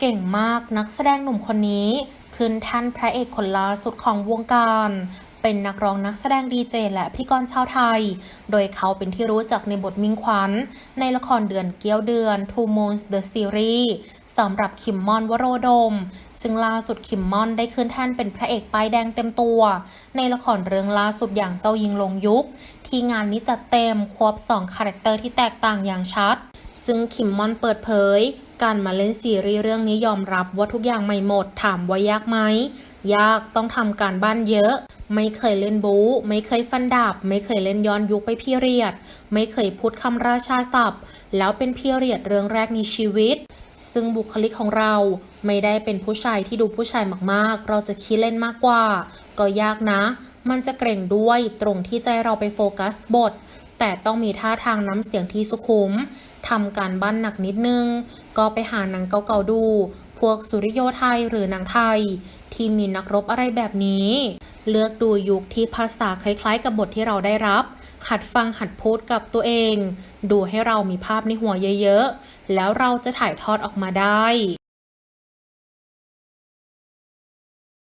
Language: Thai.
เก่งมากนักแสดงหนุ่มคนนี้ ขึ้นแท่านพระเอกคนล่าสุดของวงการ เป็นนักร้องนักแสดงดีเจและพิธีกรชาวไทย โดยเขาเป็นที่รู้จักในบทมิงขวัญ ในละครเดือนเกี้ยวเดือน Two Moons the Series สำหรับคิมมอนวโรดม ซึ่งล่าสุดคิมมอนได้ขึ้นแท่นเป็นพระเอกป้ายแดงเต็มตัว ในละครเรื่องล่าสุดอย่างเจ้ายิงลงยุค ที่งานนี้จัดเต็มควบสองคาแรคเตอร์ที่แตกต่างอย่างชัด ซึ่งคิมมอนเปิดเผย การมาเล่นซีรีส์เรื่องนี้ยอมรับว่าทุกอย่างใหม่หมดถามว่ายากไหม ยากต้องทำการบ้านเยอะ ไม่เคยเล่นบู๊ไม่เคยฟันดาบ ไม่เคยเล่นย้อนยุคไปพีเรียด ไม่เคยพูดคำราชาศัพท์ แล้วเป็นพีเรียดเรื่องแรกในชีวิต ซึ่งบุคลิกของเราไม่ได้เป็นผู้ชายที่ดูผู้ชายมากๆ เราจะขี้เล่นมากกว่า ก็ยากนะ มันจะเกรงด้วยตรงที่ใจเราไปโฟกัสบท แต่ต้องมีท่าทางน้ำเสียงที่สุขุมทำการบ้านหนักนิดนึง ก็ไปหาหนังเก่าๆดู พวกสุริโยไทยหรือหนังไทย ที่มีนักรบอะไรแบบนี้ เลือกดูยุคที่ภาษาคล้ายๆกับบทที่เราได้รับ หัดฟังหัดพูดกับตัวเอง ดูให้เรามีภาพในหัวเยอะๆ แล้วเราจะถ่ายทอดออกมาได้